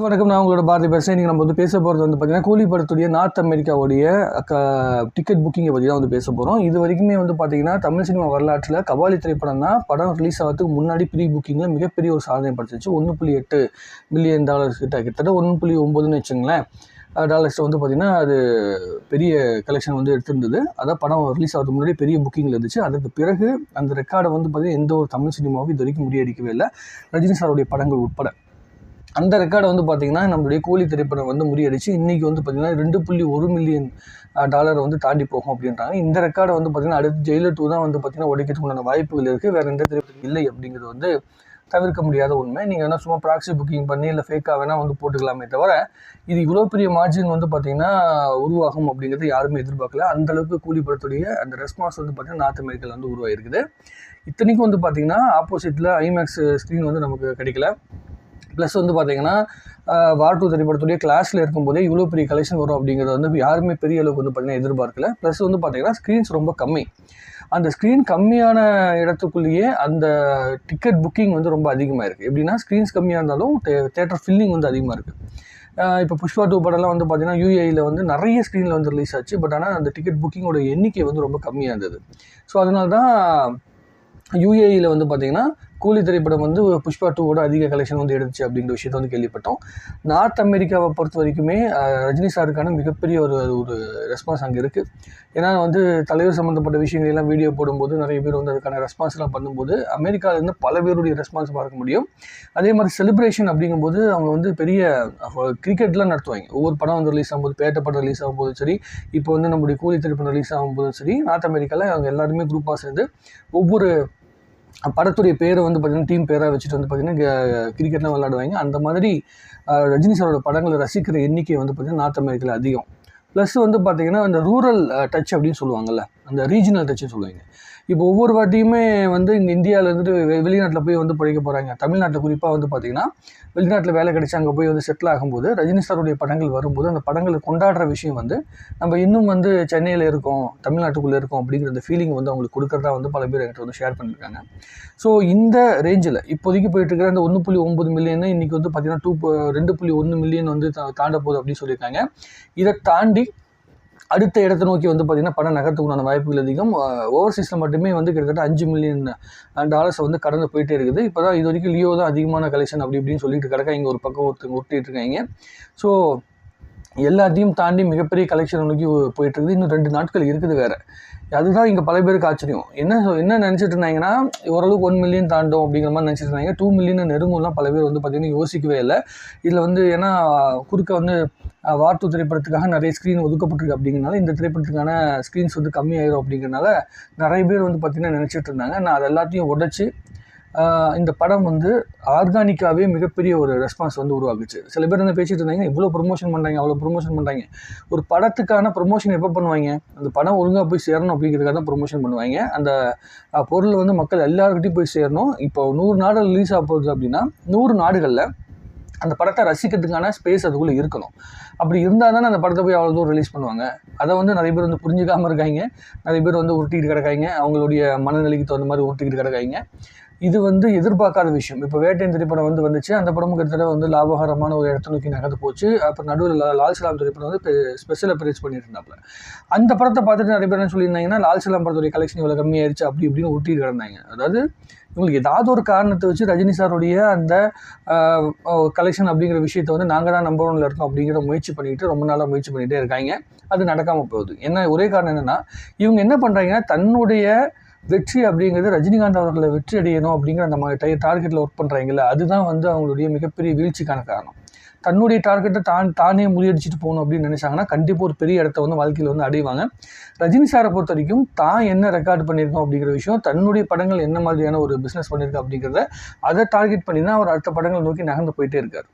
வணக்கம், நான் உங்களோட பாரதி பேசுகிறேன் இன்றைக்கி நம்ம வந்து பேச போகிறது வந்து பார்த்திங்கன்னா கூலி படத்துடைய நார்த் அமெரிக்காவுடைய க டிக்கெட் புக்கிங்கை பற்றி தான் வந்து பேச போகிறோம் இது வரைக்குமே வந்து பார்த்திங்கன்னா தமிழ் சினிமா வரலாற்றில் கபாலி திரைப்படம் தான் படம் ரிலீஸ் ஆகிறதுக்கு முன்னாடி ப்ரீ புக்கிங்கில் மிகப்பெரிய ஒரு சாதனை படுத்துச்சு ஒன்று புள்ளி எட்டு மில்லியன் டாலர்ஸ் கிட்ட கிட்டத்தட்ட ஒன்று புள்ளி ஒம்பதுன்னு வச்சுங்களேன் டாலர்ஸ் வந்து பார்த்திங்கன்னா அது பெரிய கலெக்ஷன் வந்து எடுத்திருந்தது. அதான் படம் ரிலீஸ் ஆகிறதுக்கு முன்னாடி பெரிய புக்கிங்கில் இருந்துச்சு. அதுக்கு பிறகு அந்த ரெக்கார்டை வந்து பார்த்திங்கன்னா எந்த ஒரு தமிழ் சினிமாவும் இது வரைக்கும் முறியடிக்கவே இல்லை. ரஜினி சாருடைய படங்கள் உட்பட. அந்த ரெக்கார்டை வந்து பார்த்திங்கன்னா நம்மளுடைய கூலி திரைப்படம் வந்து முறியடிச்சு இன்றைக்கி வந்து பார்த்திங்கன்னா ரெண்டு புள்ளி ஒரு மில்லியன் டாலரை வந்து தாண்டி போகும் அப்படின்றாங்க. இந்த ரெக்கார்டை வந்து பார்த்திங்கன்னா அடுத்து ஜெயிலர் டூ தான் வந்து பார்த்திங்கன்னா உடைக்கிறதுக்கு உண்டான வாய்ப்புகள் இருக்குது வேறு எந்த திரைப்படம் இல்லை அப்படிங்கிறது வந்து தவிர்க்க முடியாத உண்மை. நீங்கள் வேணால் சும்மா ப்ராக்ஸி புக்கிங் பண்ணி இல்லை ஃபேக்காக வேணால் வந்து போட்டுக்கலாமே தவிர இது இவ்வளோ பெரிய மார்ஜின் வந்து பார்த்திங்கன்னா உருவாகும் அப்படிங்கிறது யாருமே எதிர்பார்க்கல. அந்தளவுக்கு கூலி படத்துடைய அந்த ரெஸ்பான்ஸ் வந்து பார்த்திங்கன்னா நார்த் அமெரிக்காவில் வந்து உருவாகிருக்குது இத்தனைக்கும் வந்து பார்த்திங்கன்னா ஆப்போசிட்டில் ஐமேக்ஸ் ஸ்க்ரீன் வந்து நமக்கு கிடைக்கல. ப்ளஸ் வந்து பார்த்தீங்கன்னா வார் டூ திரைப்படத்துடைய கிளாஸில் இருக்கும்போதே இவ்வளோ பெரிய கலெக்ஷன் வரும் அப்படிங்கிறது வந்து யாருமே பெரிய அளவுக்கு வந்து பார்த்தீங்கன்னா எதிர்பார்க்கல. ப்ளஸ் வந்து பார்த்தீங்கன்னா ஸ்க்ரீன்ஸ் ரொம்ப கம்மி. அந்த ஸ்க்ரீன் கம்மியான இடத்துக்குள்ளேயே அந்த டிக்கெட் புக்கிங் வந்து ரொம்ப அதிகமாக இருக்குது எப்படின்னா ஸ்க்ரீன்ஸ் கம்மியாக இருந்தாலும் தேட்டர் ஃபில்லிங் வந்து அதிகமாக இருக்குது இப்போ புஷ்பா டூ படம்லாம் வந்து பார்த்தீங்கன்னா யூஏயில் வந்து நிறைய ஸ்க்ரீனில் வந்து ரிலீஸ் ஆச்சு. பட் ஆனால் அந்த டிக்கெட் புக்கிங்கோட எண்ணிக்கை வந்து ரொம்ப கம்மியாக இருந்தது. ஸோ அதனால தான் யூஏயில் வந்து பார்த்திங்கன்னா கூலி திரைப்படம் வந்து புஷ்பா டூவோட அதிக கலெக்ஷன் வந்து எடுத்துச்சு அப்படிங்கிற விஷயத்த வந்து கேள்விப்பட்டோம். நார்த் அமெரிக்காவை பொறுத்த வரைக்குமே ரஜினி சாருக்கான மிகப்பெரிய ஒரு ஒரு ரெஸ்பான்ஸ் அங்கே இருக்குது ஏன்னா வந்து தலைவர் சம்மந்தப்பட்ட விஷயங்களெல்லாம் வீடியோ போடும்போது நிறைய பேர் வந்து அதுக்கான ரெஸ்பான்ஸ்லாம் பண்ணும்போது அமெரிக்காவிலேருந்து பல பேருடைய ரெஸ்பான்ஸ் பார்க்க முடியும். அதே மாதிரி செலிப்ரேஷன் அப்படிங்கும்போது அவங்க வந்து பெரிய கிரிக்கெட்லாம் நடத்துவாங்க. ஒவ்வொரு படம் வந்து ரிலீஸ் ஆகும்போது பேட்ட படம் ரிலீஸ் ஆகும்போதும் சரி இப்போ வந்து நம்முடைய கூலி திரைப்படம் ரிலீஸ் ஆகும்போதும் சரி நார்த் அமெரிக்காவில் அவங்க எல்லாருமே குரூப்பாக சேர்ந்து ஒவ்வொரு படத்துடைய பேரை வந்து பார்த்திங்கன்னா டீம் பேராக வச்சுட்டு வந்து பார்த்திங்கன்னா கிரிக்கெட்லாம் விளாடுவாங்க அந்த மாதிரி ரஜினி சாரோட படங்களை ரசிக்கிற எண்ணிக்கை வந்து பார்த்திங்கன்னா நார்த் அமெரிக்காவில் அதிகம். ப்ளஸ் வந்து பார்த்திங்கன்னா இந்த ரூரல் டச் அப்படின்னு சொல்லுவாங்கள்ல அந்த ரீஜினல் டச்சுன்னு சொல்லுவாங்க. இப்போ ஒவ்வொரு வாட்டியுமே வந்து இங்கே இந்தியாவில் இருந்துட்டு வெளிநாட்டில் போய் வந்து படிக்க போகிறாங்க தமிழ்நாட்டில் குறிப்பாக வந்து பார்த்திங்கன்னா வெளிநாட்டில் வேலை கிடைச்சி அங்கே போய் வந்து செட்டில் ஆகும்போது ரஜினி சாருடைய படங்கள் வரும்போது அந்த படங்களை கொண்டாடுற விஷயம் வந்து நம்ம இன்னும் வந்து சென்னையில் இருக்கோம் தமிழ்நாட்டுக்குள்ளே இருக்கோம் அப்படிங்கிற அந்த ஃபீலிங் வந்து அவங்களுக்கு கொடுக்குறதா வந்து பல பேர் என்கிட்ட வந்து ஷேர் பண்ணியிருக்காங்க ஸோ இந்த ரேஞ்சில் இப்போதைக்கு போயிட்டு இருக்கிற அந்த ஒன்று புள்ளி ஒம்பது மில்லியன் இன்றைக்கி வந்து பார்த்திங்கன்னா டூ ரெண்டு புள்ளி ஒன்று மில்லியன் வந்து தாண்ட போகுது அப்படின்னு சொல்லியிருக்காங்க. இதை தாண்டி அடுத்த இடத்தை நோக்கி வந்து பார்த்திங்கன்னா பணம் நகரத்துக்குண்டான வாய்ப்புகள் அதிகம். ஓவர்சீஸில் மட்டுமே வந்து கிட்டத்தட்ட அஞ்சு மில்லியன் டாலர்ஸ் வந்து கடந்து போயிட்டே இருக்குது. இப்போ தான் இது வரைக்கும் லியோ தான் அதிகமான கலெக்ஷன் அப்படி இப்படின்னு சொல்லிட்டு கிடக்கா இங்கே ஒரு பக்கம் ஒருத்தங்க ஒட்டிகிட்டு இருக்காங்க. ஸோ எல்லாத்தையும் தாண்டி மிகப்பெரிய கலெக்ஷன் நோக்கி போயிட்டு இருக்குது இன்னும் ரெண்டு நாட்கள் இருக்குது வேறு. அதுதான் இங்கே பல பேருக்கு ஆச்சரியம். என்ன என்ன நினச்சிட்டு இருந்தாங்கன்னா ஓரளவுக்கு ஒன் மில்லியன் தாண்டும் அப்படிங்கிற மாதிரி நினச்சிட்டு இருந்தாங்க டூ மில்லியன் நெருங்கும்லாம் பல பேர் வந்து பார்த்திங்கன்னா யோசிக்கவே இல்லை. இதில் வந்து ஏன்னா குறுக்க வந்து வார்த்து திரைப்படத்துக்காக நிறைய ஸ்க்ரீன் ஒதுக்கப்பட்டிருக்கு அப்படிங்கிறனால இந்த திரைப்படத்துக்கான ஸ்க்ரீன்ஸ் வந்து கம்மியாயிரும் அப்படிங்கிறனால நிறைய பேர் வந்து பார்த்திங்கன்னா நினச்சிட்டு இருந்தாங்க நான் அது எல்லாத்தையும் உடச்சி இந்த படம் வந்து ஆர்கானிக்காகவே மிகப்பெரிய ஒரு ரெஸ்பான்ஸ் வந்து உருவாக்குச்சு. சில பேர் வந்து பேசிகிட்டு இருந்தாங்க இவ்வளோ ப்ரொமோஷன் பண்ணுறாங்க அவ்வளோ ப்ரொமோஷன் பண்ணுறாங்க ஒரு படத்துக்கான ப்ரொமோஷன் எப்போ பண்ணுவாங்க? அந்த படம் ஒழுங்காக போய் சேரணும் அப்படிங்கிறதுக்காக தான் ப்ரொமோஷன் பண்ணுவாங்க. அந்த பொருள் வந்து மக்கள் எல்லாருக்கிட்டையும் போய் சேரணும். இப்போ நூறு நாடு ரிலீஸ் ஆக போகுது அப்படின்னா நூறு நாடுகளில் அந்த படத்தை ரசிக்கிறதுக்கான ஸ்பேஸ் அதுக்குள்ளே இருக்கணும். அப்படி இருந்தால் தானே அந்த படத்தை போய் அவ்வளோ தூரம் ரிலீஸ் பண்ணுவாங்க. அதை வந்து நிறைய பேர் வந்து புரிஞ்சுக்காமல் இருக்காங்க. நிறைய பேர் வந்து உருட்டிக்கிட்டு கிடக்காங்க. அவங்களுடைய மனநிலைக்கு தகுந்த மாதிரி உருட்டிக்கிட்டு கிடக்காங்க. இது வந்து எதிர்பார்க்காத விஷயம். இப்போ வேட்டையின் திரைப்படம் வந்து வந்துச்சு. அந்த படமும் கிட்டத்தட்ட வந்து லாபகரமான ஒரு இடத்த நோக்கி நகர்ந்து போச்சு. அப்புறம் நடுவில் லால் சலாம் திரைப்படம் வந்து ஸ்பெஷலாக ப்ரைஸ் பண்ணிட்டு இருந்தாப்புல அந்த படத்தை பார்த்துட்டு நிறைய பேர் என்ன சொல்லியிருந்தாங்கன்னா லால் சலாம் படத்துடைய கலெக்ஷன் இவ்வளோ கம்மியாயிருச்சு அப்படி இப்படின்னு ஒட்டிட்டு கிடந்தாங்க. அதாவது இவங்களுக்கு ஏதாவது ஒரு காரணத்தை வச்சு ரஜினி சாருடைய அந்த கலெக்ஷன் அப்படிங்கிற விஷயத்த வந்து நாங்கள் தான் நம்பர் ஒன்ல இருக்கோம் அப்படிங்கிற முயற்சி பண்ணிட்டு ரொம்ப நாளாக முயற்சி பண்ணிகிட்டே இருக்காங்க. அது நடக்காமல் போகுது. என்ன ஒரே காரணம் என்னென்னா இவங்க என்ன பண்ணுறாங்கன்னா தன்னுடைய வெற்றி அப்படிங்கிறது ரஜினிகாந்த் அவர்களை வெற்றி அடையணும் அப்படிங்கிற அந்த மாதிரி டார்கெட்டில் ஒர்க் பண்ணுறாங்கல்ல அதுதான் வந்து அவங்களுடைய மிகப்பெரிய வீழ்ச்சிக்கான காரணம். தன்னுடைய டார்கெட்டை தான் தானே முறியடிச்சிட்டு போகணும் அப்படின்னு நினச்சாங்கன்னா கண்டிப்பாக ஒரு பெரிய இடத்த வந்து வாழ்க்கையில் வந்து அடைவாங்க. ரஜினி சாரை பொறுத்த வரைக்கும் தான் என்ன ரெக்கார்ட் பண்ணியிருக்கோம் அப்படிங்கிற விஷயம் தன்னுடைய படங்கள் என்ன மாதிரியான ஒரு பிஸ்னஸ் பண்ணியிருக்கோம் அப்படிங்கிறத அதை டார்கெட் பண்ணி தான் அவர் அடுத்த படங்கள் நோக்கி நகர்ந்து போயிட்டே இருக்கார்.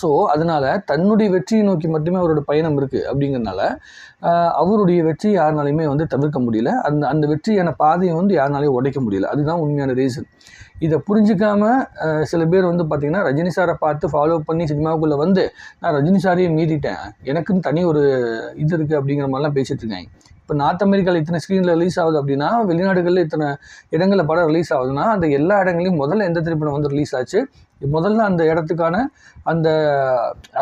ஸோ அதனால் தன்னுடைய வெற்றியை நோக்கி மட்டுமே அவரோட பயணம் இருக்குது அப்படிங்கிறனால அவருடைய வெற்றி யாருனாலையுமே வந்து தவிர்க்க முடியல. அந்த அந்த வெற்றியான பாதையை வந்து யாருனாலையும் உடைக்க முடியல. அதுதான் உண்மையான ரீசன் இதை புரிஞ்சிக்காம சில பேர் வந்து பார்த்திங்கன்னா ரஜினி சாரை பார்த்து ஃபாலோ பண்ணி சினிமாவுக்குள்ளே வந்து நான் ரஜினி சாரையே மீறிட்டேன். எனக்குன்னு தனி ஒரு இது இருக்குது அப்படிங்கிற மாதிரிலாம் பேசிகிட்டு இருக்காங்க. இப்போ நார்த் அமெரிக்காவில் இத்தனை ஸ்க்ரீனில் ரிலீஸ் ஆகுது அப்படின்னா வெளிநாடுகளில் இத்தனை இடங்களில் படம் ரிலீஸ் ஆகுதுன்னா அந்த எல்லா இடங்களையும் முதல்ல எந்த திரைப்படம் வந்து ரிலீஸ் ஆச்சு? முதல்ல அந்த இடத்துக்கான அந்த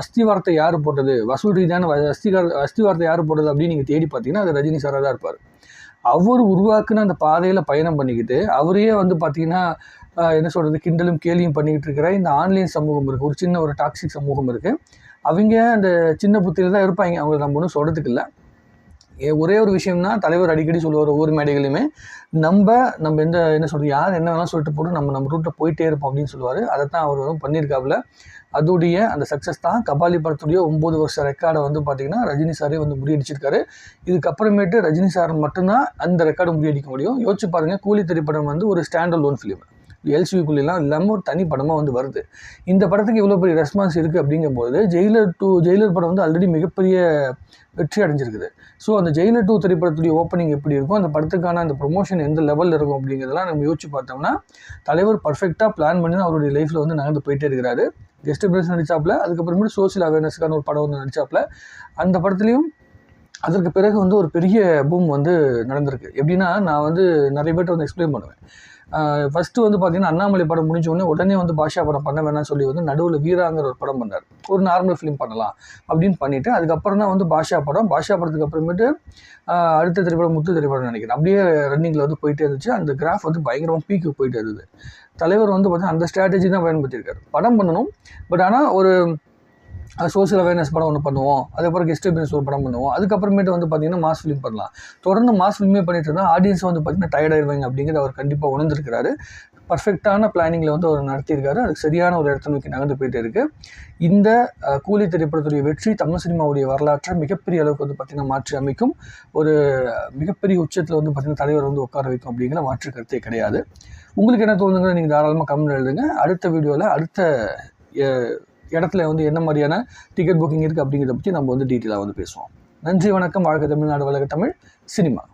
அஸ்திவாரத்தை யார் போட்டது? வசூல் ரீதியான வ- அஸ்திகார அஸ்திவாரத்தை யார் போட்டது அப்படின்னு நீங்கள் தேடி பார்த்தீங்கன்னா அது ரஜினி சாராக தான் இருப்பார். அவர் உருவாக்குன அந்த பாதையில் பயணம் பண்ணிக்கிட்டு அவரையே வந்து பார்த்தீங்கன்னா என்ன சொல்கிறது கிண்டலும் கேலியும் பண்ணிக்கிட்டு இருக்கிற இந்த ஆன்லைன் சமூகம் இருக்குது ஒரு சின்ன ஒரு டாக்ஸிக் சமூகம் இருக்குது அவங்க அந்த சின்ன புத்தியில் தான் இருப்பாங்க. அவங்களை நம்ம ஒன்றும் சொல்கிறதுக்கு இல்லை. ஒரே ஒரு விஷயம்னா தலைவர் அடிக்கடி சொல்லுவார் ஒவ்வொரு மேடைகளையுமே நம்ம நம்ம எந்த என்ன சொல்கிறது யார் என்ன வேணாலும் சொல்லிட்டு போட்டு நம்ம நம்ம ரூட்டில் போயிட்டே இருப்போம் அப்படின்னு சொல்லுவார். அதை தான் அவர் வந்து பண்ணியிருக்காப்புல. அதோடைய அந்த சக்ஸஸ் தான் கபாலி படத்துடைய ஒம்பது வருஷ ரெக்கார்டை வந்து பார்த்தீங்கன்னா ரஜினி சாரே வந்து முறியடிச்சிருக்காரு. இதுக்கப்புறமேட்டு ரஜினி சார் மட்டும்தான் அந்த ரெக்கார்டை முறியடிக்க முடியும். யோசிச்சு பாருங்க கூலி திரைப்படம் வந்து ஒரு ஸ்டாண்டர்ட் லோன் ஃபிலிம் எல்சிவிக்குள்ளெல்லாம் இல்லாமல் ஒரு தனி படமாக வந்து வருது. இந்த படத்துக்கு இவ்வளோ பெரிய ரெஸ்பான்ஸ் இருக்குது அப்படிங்கும்போது ஜெயிலர் டூ ஜெயிலர் படம் வந்து ஆல்ரெடி மிகப்பெரிய வெற்றி அடைஞ்சிருக்குது. ஸோ அந்த ஜெயிலர் டூ திரைப்படத்துடைய ஓப்பனிங் எப்படி இருக்கும்? அந்த படத்துக்கான அந்த ப்ரொமோஷன் எந்த லெவலில் இருக்கும் அப்படிங்கிறதெல்லாம் நம்ம யோசிச்சு பார்த்தோம்னா தலைவர் பர்ஃபெக்டாக பிளான் பண்ணி தான் அவருடைய லைஃப்பில் வந்து நகர்ந்து போயிட்டே இருக்கிறாரு. கெஸ்ட் பிரஸ் நடித்தாப்பில் அதுக்கப்புறமேட்டு சோஷியல் அவேர்னஸ்க்கான ஒரு படம் வந்து நடித்தாப்பில் அந்த படத்துலையும் அதற்கு பிறகு வந்து ஒரு பெரிய பூம் வந்து நடந்திருக்கு. எப்படின்னா நான் வந்து நிறைய பேர்ட்ட வந்து எக்ஸ்பிளைன் பண்ணுவேன். ஃபஸ்ட்டு வந்து பார்த்தீங்கன்னா அண்ணாமலை படம் முடிஞ்ச உடனே உடனே வந்து பாஷா படம் பண்ண வேணாம்னு சொல்லி வந்து நடுவில் வீராங்கிற ஒரு படம் பண்ணார். ஒரு நார்மல் ஃபிலிம் பண்ணலாம் அப்படின்னு பண்ணிவிட்டு அதுக்கப்புறம் தான் வந்து பாஷா படம். பாஷா படத்துக்கு அப்புறமேட்டு அடுத்த திரைப்படம் முத்து திரைப்படம் நினைக்கிறேன். அப்படியே ரன்னிங்கில் வந்து போயிட்டே இருந்துச்சு. அந்த கிராஃப் வந்து பயங்கரமாக பீக்கு போயிட்டு இருந்தது. தலைவர் வந்து பார்த்தீங்கன்னா அந்த ஸ்ட்ராட்டஜி தான் பயன்படுத்தியிருக்காரு. படம் பண்ணணும். பட் ஆனால் ஒரு சோஷியல் அவேர்னஸ் படம் ஒன்று பண்ணுவோம். அதுக்கப்புறம் கெஸ்ட் அபியன்ஸ் ஒரு படம் பண்ணுவோம். அதுக்கப்புறமேட்டு வந்து பார்த்தீங்கன்னா மாஸ் ஃபிலிம் பண்ணலாம். தொடர்ந்து மாஸ் ஃபிலிமே பண்ணிட்டு இருந்தால் ஆடியன்ஸ் வந்து பார்த்தீங்கன்னா டயர்ட் ஆயிடுவாங்க அப்படிங்கிறத அவர் கண்டிப்பாக உணர்ந்திருக்கிறாரு. பர்ஃபெக்டான பிளானிங்கில் வந்து அவர் நடத்தியிருக்காரு. அதுக்கு சரியான ஒரு இடத்த நோக்கி நகர்ந்து போயிட்டு இருக்குது இந்த கூலி திரைப்படத்துடைய வெற்றி தமிழ் சினிமாவுடைய வரலாற்றை மிகப்பெரிய அளவுக்கு வந்து பார்த்தீங்கன்னா மாற்றி அமைக்கும். ஒரு மிகப்பெரிய உச்சத்தில் வந்து பார்த்திங்கன்னா தலைவர் வந்து உட்கார வைக்கும் அப்படிங்கிற மாற்று கருத்தே கிடையாது. உங்களுக்கு என்ன தோணுங்க நீங்கள் தாராளமாக கமெண்ட் எழுதுங்க. அடுத்த வீடியோவில் அடுத்த இடத்துல வந்து என்ன மாதிரியான டிக்கெட் புக்கிங் இருக்குது அப்படிங்கிறத பற்றி நம்ம வந்து டீட்டெயிலாக வந்து பேசுவோம். நன்றி வணக்கம். வாழ்க தமிழ்நாடு வழக தமிழ். சினிமா.